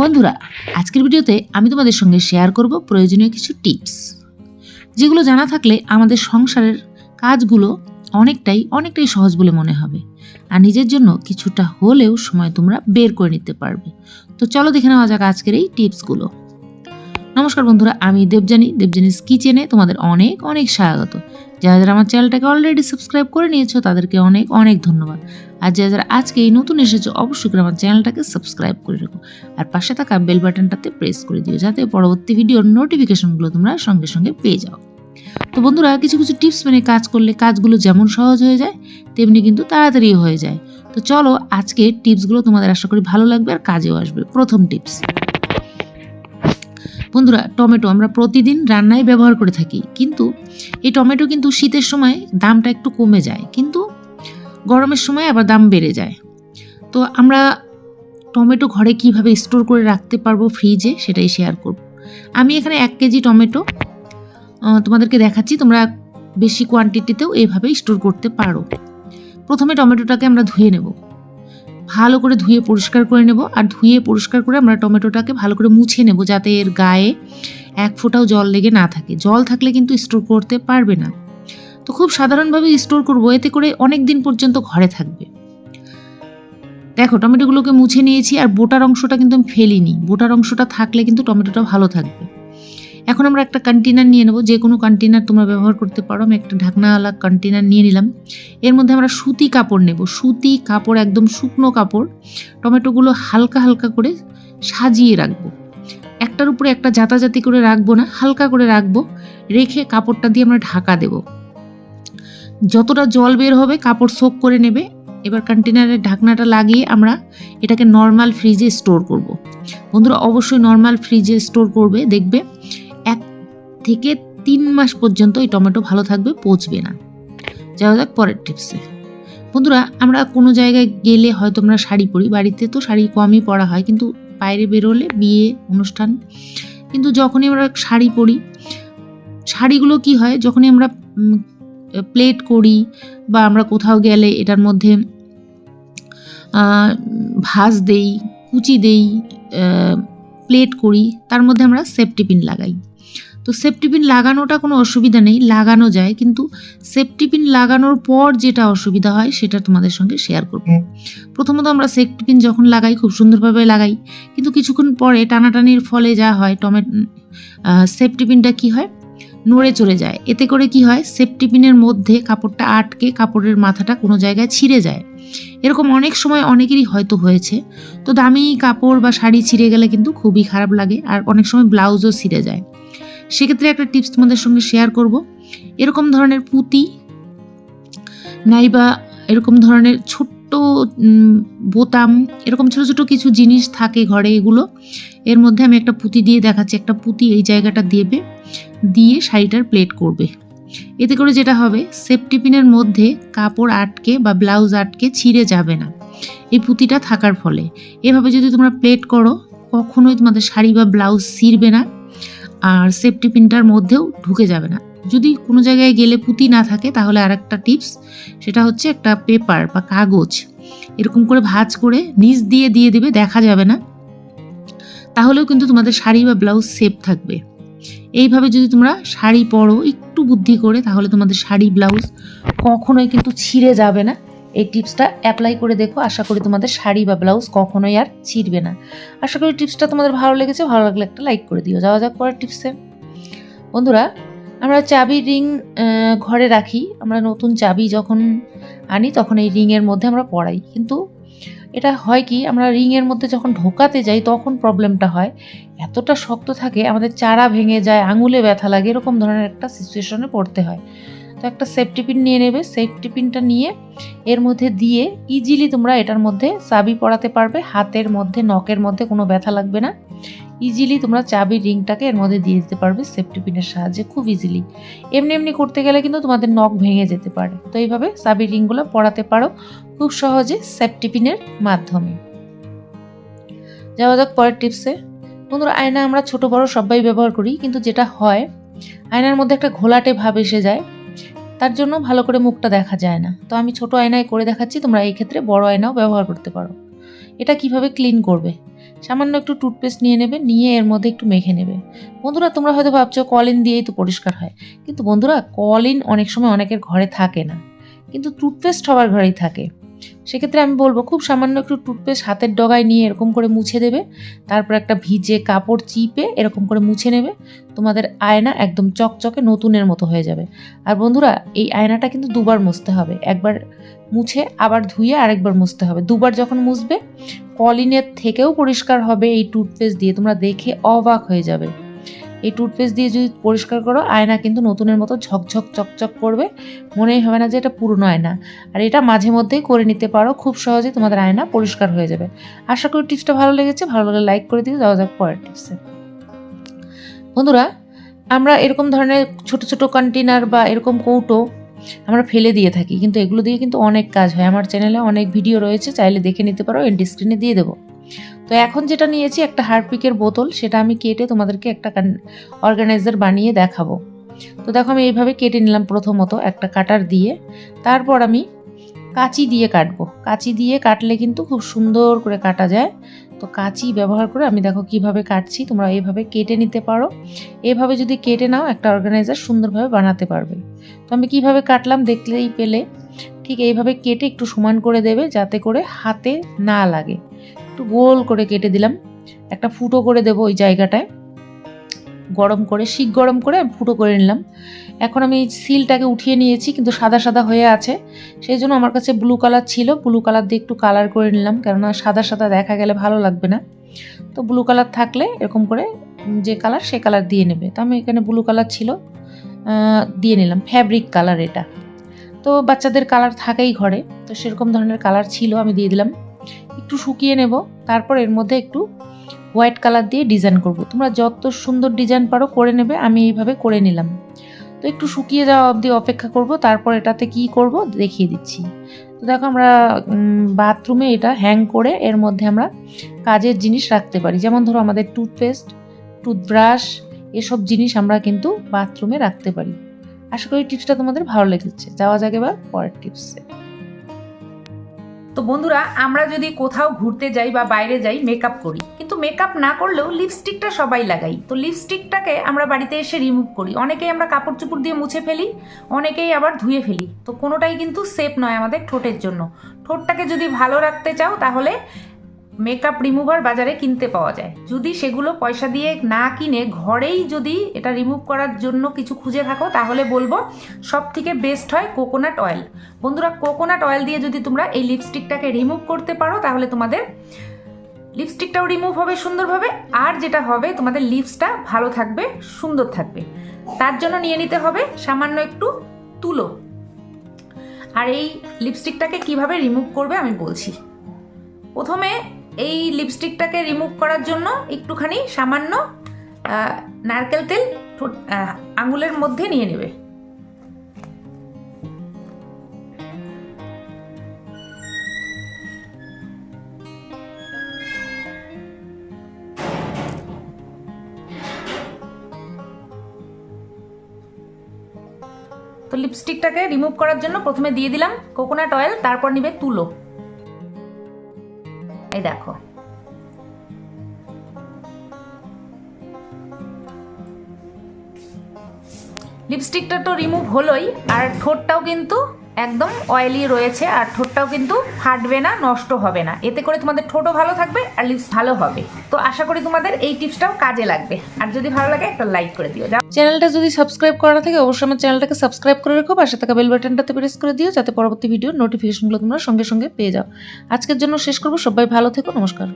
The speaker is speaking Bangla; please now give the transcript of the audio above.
বন্ধুরা, আজকের ভিডিওতে আমি তোমাদের সঙ্গে শেয়ার করব প্রয়োজনীয় কিছু টিপস যেগুলো জানা থাকলে আমাদের সংসারের কাজগুলো অনেকটাই অনেকটাই সহজ বলে মনে হবে। আর নিজের জন্য কিছুটা হলেও সময় তোমরা বের করে নিতে পারবে। তো চলো দেখে নেওয়া যাক আজকের এই টিপসগুলো নমস্কার বন্ধুরা, আমি দেবজানি দেবজানিস কিচেনে তোমাদের অনেক অনেক স্বাগত। যারা যারা আমার চ্যানেলটাকে অলরেডি সাবস্ক্রাইব করে নিয়েছো, তাদেরকে অনেক অনেক ধন্যবাদ। আর যারা যারা আজকে এই নতুন এসেছ, অবশ্যই করে আমার চ্যানেলটাকে সাবস্ক্রাইব করে রাখো। আর পাশে থাকা বেল বাটনটাতে প্রেস করে দিও, যাতে পরবর্তী ভিডিওর নোটিফিকেশনগুলো তোমরা সঙ্গে সঙ্গে পেয়ে যাও। তো বন্ধুরা, কিছু কিছু টিপস মেনে কাজ করলে কাজগুলো যেমন সহজ হয়ে যায়, তেমনি কিন্তু তাড়াতাড়ি হয়ে যায়। তো চলো আজকে টিপসগুলো তোমাদের আশা করি ভালো লাগবে, আর কাজেও আসবে। প্রথম টিপস বন্ধুরা, টমেটো আমরা প্রতিদিন রান্নায় ব্যবহার করে থাকি, কিন্তু এই টমেটো কিন্তু শীতের সময় দামটা একটু কমে যায়, কিন্তু গরমের সময় আবার দাম বেড়ে যায়। তো আমরা টমেটো ঘরে কীভাবে স্টোর করে রাখতে পারব ফ্রিজে সেটাই শেয়ার করব। আমি এখানে এক কেজি টমেটো তোমাদেরকে দেখাচ্ছি, তোমরা বেশি কোয়ান্টিটিতেও এভাবে স্টোর করতে পারো। প্রথমে টমেটোটাকে আমরা ধুয়ে নেব। ভালো করে ধুয়ে পরিষ্কার করে নেব। আর ধুয়ে পরিষ্কার করে আমরা টমেটোটাকে ভালো করে মুছে নেব যাতে এর গায়ে এক ফোঁটাও জল লেগে না থাকে। জল থাকলে কিন্তু স্টোর করতে পারবে না। তো খুব সাধারণভাবে স্টোর করব। এতে করে অনেক দিন পর্যন্ত ঘরে থাকবে। দেখো, টমেটোগুলোকে মুছে নিয়েছি আর বোটার অংশটা কিন্তু আমি ফেলিনি। বোটার অংশটা থাকলে কিন্তু টমেটোটা ভালো থাকবে। এখন আমরা একটা কন্টেনার নিয়ে নেব। যে কোনো কন্টেনার তোমরা ব্যবহার করতে পারো। আমি একটা ঢাকনাওয়ালা কন্টেনার নিয়ে নিলাম। এর মধ্যে আমরা সুতি কাপড় নেব। সুতি কাপড়, একদম শুকনো কাপড়। টমেটোগুলো হালকা হালকা করে সাজিয়ে রাখব। একটার উপরে একটা জাতাজাতি করে রাখব না, হালকা করে রাখব। রেখে কাপড়টা দিয়ে আমরা ঢাকা দেব। যতটা জল বের হবে, কাপড় সোক করে নেবে। এবার কন্টেনারের ঢাকনাটা লাগিয়ে আমরা এটাকে নর্মাল ফ্রিজে স্টোর করব। বন্ধুরা, অবশ্যই নর্মাল ফ্রিজে স্টোর করবে। দেখবে থেকে তিন মাস পর্যন্ত এই টমেটো ভালো থাকবে, পচবে না। যাওয়া যাক পরের টিপসে। বন্ধুরা, আমরা কোনো জায়গায় গেলে হয়তো আমরা শাড়ি পরি, বাড়িতে তো শাড়ি কমই পরা হয়, কিন্তু বাইরে বেরোলে বিয়ে, অনুষ্ঠান, কিন্তু যখনই আমরা শাড়ি পরি, শাড়িগুলো কি হয়, যখনই আমরা প্লেট করি বা আমরা কোথাও গেলে এটার মধ্যে ভাঁজ দেই, কুচি দেই প্লেট করি, তার মধ্যে আমরা সেফটি পিন লাগাই। তো সেফটি পিন লাগানোটা কোনো অসুবিধা নেই লাগানো যায়। কিন্তু সেফটি পিন লাগানোর পর যেটা অসুবিধা হয় সেটা তোমাদের সঙ্গে শেয়ার করব। প্রথমত আমরা সেফটি পিন যখন লাগাই খুব সুন্দরভাবে লাগাই। কিন্তু কিছুক্ষণ পরে টানাটানির ফলে যা হয় টমেটো সেফটি পিনটা কি হয়? নড়ে চলে যায়। এতে করে কি হয়? সেফটি পিনের মধ্যে কাপড়টা আটকে কাপড়ের মাথাটা কোনো জায়গায় ছিঁড়ে যায়। এরকম অনেক সময় অনেকেরই হয়তো হয়েছে। তো দামি কাপড় বা শাড়ি ছিঁড়ে গেলে কিন্তু খুবই খারাপ লাগে। আর অনেক সময় ব্লাউজও ছিঁড়ে যায়। সেক্ষেত্রে একটা টিপস তোমাদের সঙ্গে শেয়ার করব। এরকম ধরনের পুঁতি, নাইবা এরকম ধরনের ছোট্ট বোতাম, এরকম ছোট ছোট কিছু জিনিস থাকে ঘরে এগুলো, এর মধ্যে আমি একটা পুঁতি দিয়ে দেখাচ্ছি। একটা পুঁতি এই জায়গাটা দেবে, দিয়ে শাড়িটার প্লেট করবে। এতে করে যেটা হবে সেফটি পিনের মধ্যে কাপড় আটকে বা ব্লাউজ আটকে ছিঁড়ে যাবে না। এই পুঁতিটা থাকার ফলে। এভাবে যদি তোমরা প্লেট করো, কখনোই তোমাদের শাড়ি বা ব্লাউজ ছিঁড়বে না। আর সেফটি পিনটার মধ্যেও ঢুকে যাবে না। যদি কোনো জায়গায় গেলে পুঁতি না থাকে, তাহলে আর একটা টিপস সেটা হচ্ছে একটা পেপার বা কাগজ, এরকম করে ভাঁজ করে নিচ দিয়ে দিয়ে দেবে, দেখা যাবে না। তাহলেও কিন্তু তোমাদের শাড়ি বা ব্লাউজ সেফ থাকবে। এইভাবে যদি তোমরা শাড়ি পরো, একটু বুদ্ধি করে, তাহলে তোমাদের শাড়ি ব্লাউজ কখনোই কিন্তু ছিঁড়ে যাবে না। এই টিপসটা অ্যাপ্লাই করে দেখো। আশা করি তোমাদের শাড়ি বা ব্লাউজ কখনোই আর ছিঁড়বে না। আশা করি টিপসটা তোমাদের ভালো লেগেছে, ভালো লাগলে একটা লাইক করে দিও। যাওয়া যাক পরের টিপসে। বন্ধুরা, আমরা চাবির রিং ঘরে রাখি। আমরা নতুন চাবি যখন আনি, তখন এই রিংয়ের মধ্যে আমরা পড়াই। কিন্তু এটা হয় কি, আমরা রিংয়ের মধ্যে যখন ঢোকাতে যাই, তখন প্রবলেমটা হয়। এতটা শক্ত থাকে, আমাদের চারা ভেঙে যায়, আঙুলে ব্যথা লাগে, এরকম ধরনের একটা সিচুয়েশনে পড়তে হয়। তো একটা সেফটি পিন নিয়ে নেবে। সেফটি পিনটা নিয়ে এর মধ্যে দিয়ে ইজিলি তোমরা এটার মধ্যে চাবি পড়াতে পারবে। হাতের মধ্যে, নখের মধ্যে কোনো ব্যথা লাগবে না। ইজিলি তোমরা চাবির রিংটাকে এর মধ্যে দিয়ে দিতে পারবে সেফটি পিনের সাহায্যে খুব ইজিলি এমনি এমনি করতে গেলে কিন্তু তোমাদের নখ ভেঙে যেতে পারে। তো এইভাবে চাবির রিংগুলো পড়াতে পারো খুব সহজে সেফটি পিনের মাধ্যমে। যাওয়া যাক পরের টিপসে বন্ধুরা, আয়না আমরা ছোট বড় সবাই ব্যবহার করি, কিন্তু যেটা হয়, আয়নার মধ্যে একটা ঘোলাটে ভাব এসে যায়। তার জন্য ভালো করে মুখটা দেখা যায় না। তো আমি ছোট আয়নায় করে দেখাচ্ছি, তোমরা এই ক্ষেত্রে বড় আয়নাও ব্যবহার করতে পারো। এটা কীভাবে ক্লিন করবে? সামান্য একটু টুথপেস্ট নিয়ে নেবে, নিয়ে এর মধ্যে একটু মেখে নেবে। বন্ধুরা, তোমরা হয়তো ভাবছ কলিন দিয়েই তো পরিষ্কার হয়। কিন্তু বন্ধুরা কলিন অনেক সময় অনেকের ঘরে থাকে না। কিন্তু টুথপেস্ট সবার ঘরেই থাকে। সেক্ষেত্রে আমি বলব, খুব সামান্য একটু টুথপেস্ট হাতের ডগায় নিয়ে এরকম করে মুছে দেবে, তারপর একটা ভিজে কাপড় চিপে এরকম করে মুছে নেবে, তোমাদের আয়না একদম চকচকে নতুনের মতো হয়ে যাবে। আর বন্ধুরা, এই আয়নাটা কিন্তু দুবার মুছতে হবে, একবার মুছে আবার ধুয়ে আরেকবার মুছতে হবে, দুবার যখন মুছবে কলিনের থেকেও পরিষ্কার হবে এই টুথপেস্ট দিয়ে, তোমরা দেখে অবাক হয়ে যাবে। এই টুথপেস্ট দিয়ে যদি পরিষ্কার করো, আয়না কিন্তু নতুনের মতো ঝকঝক, চকচক করবে। মনেই হবে না যে এটা পুরনো আয়না। আর এটা মাঝে মধ্যেই করে নিতে পারো, খুব সহজে তোমাদের আয়না পরিষ্কার হয়ে যাবে। আশা করি টিপসটা ভালো লেগেছে, ভালো লাগলে লাইক করে দিয়ে যাওয়া যাক পরের টিপসে। বন্ধুরা, আমরা এরকম ধরনের ছোট ছোট কন্টেনার বা এরকম কৌটো আমরা ফেলে দিয়ে থাকি, কিন্তু এগুলো দিয়ে কিন্তু অনেক কাজ হয়। আমার চ্যানেলে অনেক ভিডিও রয়েছে, চাইলে দেখে নিতে পারো এন্ড স্ক্রিনে দিয়ে দেবো। তো এখন যেটা নিয়েছি একটা হারপিকের বোতল, সেটা আমি কেটে তোমাদেরকে একটা অর্গানাইজার বানিয়ে দেখাবো। তো দেখো আমি এইভাবে কেটে নিলাম প্রথমত একটা কাটার দিয়ে। তারপর আমি কাঁচি দিয়ে কাটবো। কাঁচি দিয়ে কাটলে কিন্তু খুব সুন্দর করে কাটা যায়। তো কাঁচি ব্যবহার করে আমি দেখো কীভাবে কাটছি, তোমরা এইভাবে কেটে নিতে পারো। এভাবে যদি কেটে নাও, একটা অর্গানাইজার সুন্দরভাবে বানাতে পারবে। তো আমি কীভাবে কাটলাম দেখলেই পেলে, ঠিক এইভাবে কেটে একটু সমান করে দেবে যাতে করে হাতে না লাগে। একটু গোল করে কেটে দিলাম। একটা ফুটো করে দেবো ওই জায়গাটায়। গরম করে শিক গরম করে ফুটো করে নিলাম। এখন আমি সিলটাকে উঠিয়ে নিয়েছি, কিন্তু সাদা সাদা হয়ে আছে। সেই জন্য আমার কাছে ব্লু কালার ছিল। ব্লু কালার দিয়ে একটু কালার করে নিলাম, কেননা সাদা সাদা দেখা গেলে ভালো লাগবে না। তো ব্লু কালার থাকলে এরকম করে যে কালার সে কালার দিয়ে নেবে। তো আমি এখানে ব্লু কালার ছিল দিয়ে নিলাম। ফ্যাব্রিক কালার এটা। তো বাচ্চাদের কালার থাকেই ঘরে। তো সেরকম ধরনের কালার ছিল, আমি দিয়ে দিলাম। একটু শুকিয়ে নেব, তারপর এর মধ্যে একটু হোয়াইট কালার দিয়ে ডিজাইন করব। তোমরা যত সুন্দর ডিজাইন পারো করে নেবে, আমি এইভাবে করে নিলাম। তো একটু শুকিয়ে যাওয়া অবধি অপেক্ষা করব, তারপর এটাতে কি করব দেখিয়ে দিচ্ছি। তো দেখো আমরা বাথরুমে এটা হ্যাং করে এর মধ্যে আমরা কাজের জিনিস রাখতে পারি। যেমন ধরো আমাদের টুথপেস্ট টুথব্রাশ এসব জিনিস আমরা কিন্তু বাথরুমে রাখতে পারি। আশা করি টিপসটা তোমাদের ভালো লেগেছে। যাওয়া যাক এবার পরের টিপসে তো বন্ধুরা, আমরা যদি কোথাও ঘুরতে যাই বা বাইরে যাই মেকআপ করি। কিন্তু মেকআপ না করলেও লিপস্টিকটা সবাই লাগাই। তো লিপস্টিকটাকে আমরা বাড়িতে এসে রিমুভ করি। অনেকেই আমরা কাপড় চুপড় দিয়ে মুছে ফেলি, অনেকেই আবার ধুয়ে ফেলি। তো কোনোটাই কিন্তু সেফ নয় আমাদের ঠোঁটের জন্য। ঠোঁটটাকে যদি ভালো রাখতে চাও, তাহলে মেকআপ রিমুভার বাজারে কিনতে পাওয়া যায়। যদি সেগুলো পয়সা দিয়ে না কিনে ঘরেই যদি এটা রিমুভ করার জন্য কিছু খুঁজে থাকো, তাহলে বলব সব থেকে বেস্ট হয় কোকোনাট অয়েল বন্ধুরা কোকোনাট অয়েল দিয়ে যদি তোমরা এই লিপস্টিকটাকে রিমুভ করতে পারো, তাহলে তোমাদের লিপস্টিকটাও রিমুভ হবে সুন্দরভাবে, আর যেটা হবে তোমাদের লিপসটা ভালো থাকবে, সুন্দর থাকবে। তার জন্য নিয়ে নিতে হবে সামান্য একটু তুলো। আর এই লিপস্টিকটাকে কীভাবে রিমুভ করবে আমি বলছি। প্রথমে এই লিপস্টিকটাকে রিমুভ করার জন্য একটুখানি সামান্য নারকেল তেল আঙুলের মধ্যে নিয়ে নেবে। তো লিপস্টিকটাকে রিমুভ করার জন্য প্রথমে দিয়ে দিলাম কোকোনাট অয়েল তারপর নিবে তুলো। এই দেখো। লিপস্টিকটা তো রিমুভ হলোই আর ঠোঁটটাও কিন্তু একদম অয়েলি রয়েছে আর ঠোঁটটাও কিন্তু ফাটবে না, নষ্ট হবে না। এতে করে তোমাদের ঠোঁটও ভালো থাকবে আর লিপস ভালো হবে। তো আশা করি তোমাদের এই টিপসটাও কাজে লাগবে। আর যদি ভালো লাগে একটা লাইক করে দিও। চ্যানেলটা যদি সাবস্ক্রাইব করা থাকে, অবশ্যই আমার চ্যানেলটাকে সাবস্ক্রাইব করে রেখো। পাশে থাকা বেল বাটনটাতে প্রেস করে দিও, যাতে পরবর্তী ভিডিও নোটিফিকেশনগুলো তোমরা সঙ্গে সঙ্গে পেয়ে যাও। আজকের জন্য শেষ করব। সবাই ভালো থেকো, নমস্কার।